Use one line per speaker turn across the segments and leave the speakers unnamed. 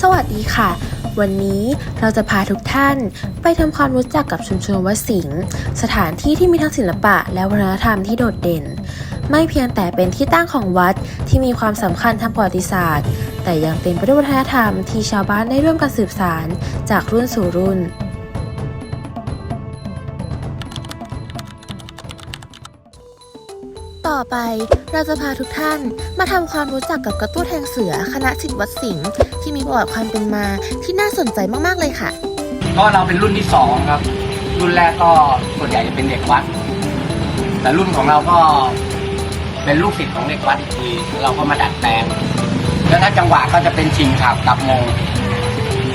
สวัสดีค่ะ วันนี้เราจะพาทุกท่านไปทำความรู้จักกับชุมชนวัดสิงห์สถานที่ที่มีทั้งศิลปะและวัฒนธรรมที่โดดเด่น ไม่เพียงแต่เป็นที่ตั้งของวัดที่มีความสำคัญทางประวัติศาสตร์ แต่ยังเต็มไปด้วยวัฒนธรรมที่ชาวบ้านได้ร่วมกันสืบสานจากรุ่นสู่รุ่น ต่อไปเราจะพาทุกท่านมาทำความรู้จักกับกระตู้แทงเสือคณะสิทธิวัดสิงห์ที่มีประวัติความเป็นมาที่น่าสนใจมากๆเลยค่ะ
ก็เราเป็นรุ่นที่สองครับ รุ่นแรกก็ส่วนใหญ่จะเป็นเด็กวัด แต่รุ่นของเราก็เป็นลูกศิษย์ของเด็กวัดอีกทีเราก็มาดัดแปลงแล้วถ้าจังหวะก็จะเป็นชิงขับกับมง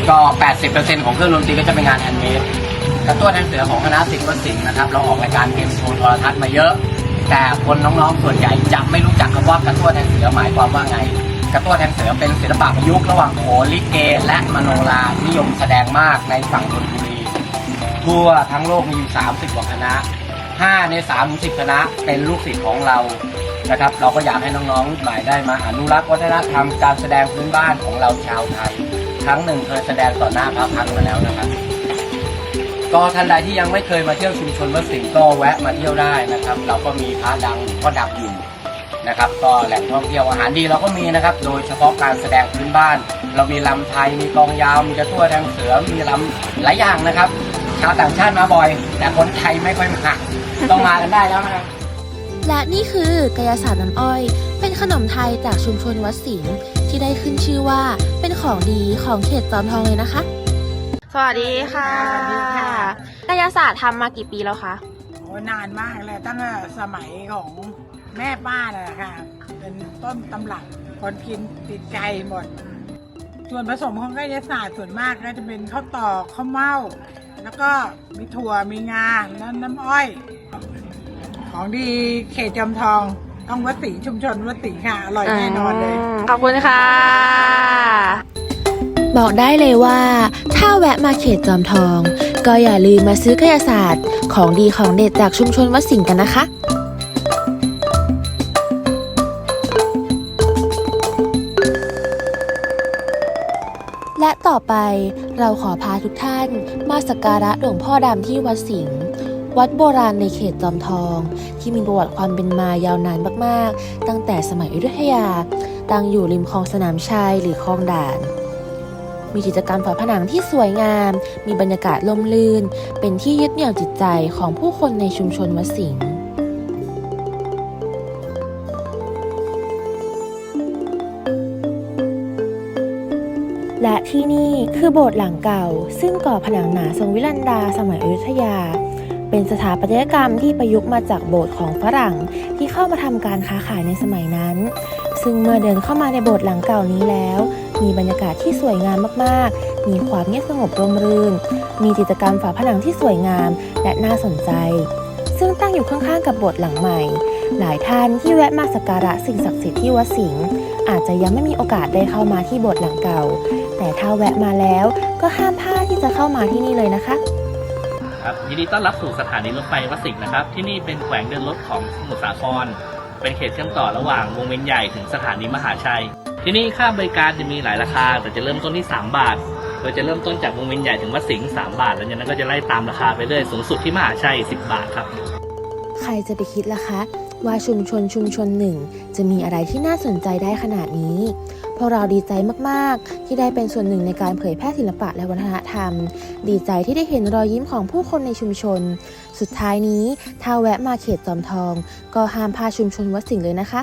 ก็ 80%ของเครื่องดนตรีก็จะเป็นงานแฮนด์เมดกระตัวแทนเสือของคณะศิลป์วัดสิงห์นะครับ เราออกรายการเกมโชว์โทรทัศน์มาเยอะ แต่คนน้องๆส่วนใหญ่จะไม่รู้จักคำว่ากระตัวแทนเสือหมายความว่าไง กระตัวแทนเสือเป็นศิลปะประยุกต์ระหว่างโขนลิเก และมโนรานิยมแสดงมากในฝั่งธนบุรีทั่วทั้งโลกมีอยู่ 30กว่าคณะ 5 ใน3ถึง10คณะเป็นลูกศิษย์ของเรานะครับ เราก็อยากให้น้องๆรุ่นใหม่ได้มาอนุรักษ์วัฒนธรรมการแสดงพื้นบ้านของเราชาวไทย ครั้งหนึ่งเคยแสดงต่อหน้าพระพักตร์มาแล้วนะครับ ก็ท่านใดที่ยังไม่เคยมาเที่ยวชุมชนวัดสิงห์ก็แวะมาเที่ยวได้นะครับ เราก็มีพระดังก็ดับอยู่นะครับ ก็แหล่งท่องเที่ยวอาหารดีเราก็มีนะครับ โดยเฉพาะการแสดงพื้นบ้าน เรามีลำไทยมีกองยาวมีกระตั้วแทงเสือมีลำหลายอย่างนะครับ ชาวต่างชาติมาบ่อย แต่คนไทยไม่ค่อยมาต้องมากันได้แล้วนะครับ
และนี่คือกายศาสตร์น้ำอ้อย เป็นขนมไทยจากชุมชนวัดสิงห์ที่ได้ขึ้นชื่อว่าเป็นของดีของเขตจอมทองเลยนะคะ สวัสดีค่ะ
สวัสดีค่ะ
กายศาสตร์ทำมากี่ปีแล้วคะ
โอ้นานมากเลยตั้งแต่สมัยของแม่ป้าเลยค่ะ เป็นต้นตำรับคนกินติดใจหมด ส่วนผสมของกายศาสตร์ส่วนมากก็จะเป็นข้าวตอกข้าวเม่า แล้วก็มีถั่วมีงาแล้วน้ำอ้อย ของดีเขตจอมทองต้องวัดสิงห์ชุมชนวัดสิงห์ค่ะ อร่อยแน่นอนเลย
ขอบคุณค่ะ บอกได้เลยว่า ถ้าแวะมาเขตจอมทอง ก็อย่าลืมมาซื้อกายศาสตร์ ของดีของเด็ดจากชุมชนวัดสิงห์กันนะคะและต่อไปเราขอพาทุกท่านมาสักการะหลวงพ่อดำที่วัดสิงห์วัดโบราณในเขตจอมทอง ที่มีประวัติความเป็นมายาวนานมาก ๆ ตั้งแต่สมัยอยุธยา ตั้งอยู่ริมคลองสนามชัยหรือคลองด่าน มีกิจกรรมฝาผนังที่สวยงาม มีบรรยากาศลมลื่น เป็นที่ยึดเหนี่ยวจิตใจของผู้คนในชุมชนวัดสิงห์และที่นี่คือโบสถ์หลังเก่า ซึ่งก่อผนังหนาทรงวิลันดาสมัยอยุธยา เป็นสถาปัตยกรรมที่ประยุกต์มาจากโบสถ์ของฝรั่งที่เข้ามาทำการค้าขายในสมัยนั้น ซึ่งเมื่อเดินเข้ามาในโบสถ์หลังเก่านี้แล้ว มีบรรยากาศที่สวยงามมากๆ มีความเงียบสงบร่มรื่น มีกิจกรรมฝาผนังที่สวยงามและน่าสนใจ ซึ่งตั้งอยู่ข้างๆ กับโบสถ์หลังใหม่ หลายท่านที่แวะมาสักการะสิ่งศักดิ์สิทธิ์ที่วัดสิงห์อาจจะยังไม่มีโอกาสได้เข้ามาที่โบสถ์หลังเก่า แต่ถ้าแวะมาแล้วก็ห้ามพลาดที่จะเข้ามาที่นี่เลยนะคะ
ครับยินดีต้อนรับสู่สถานีรถไฟวัดสิงห์นะครับ ที่นี่เป็นแขวงเดินรถของสมุทรสาคร เป็นเขตเชื่อมต่อระหว่างวงเวียนใหญ่ถึงสถานีมหาชัย ที่นี่ค่าบริการจะมีหลายราคา แต่จะเริ่มต้นที่ 3 บาทโดยจะเริ่มต้นจากวงเวียนใหญ่ถึงวัดสิงห์3บาท แล้วจากนั้นก็จะไล่ตามราคาไปเรื่อยสูงสุดที่มหาชัย 10 บาทครับ
ใครจะไปคิดล่ะคะ ว่าชุมชนชุมชนหนึ่ง จะมีอะไรที่น่าสนใจได้ขนาดนี้พวกเราดีใจมากๆ ที่ได้เป็นส่วนหนึ่งในการเผยแพร่ศิลปะและวัฒนธรรม ดีใจที่ได้เห็นรอยยิ้มของผู้คนในชุมชน สุดท้ายนี้ถ้าแวะมาเขตจอมทอง ก็ห้ามพาชุมชนวัดสิงห์เลยนะคะ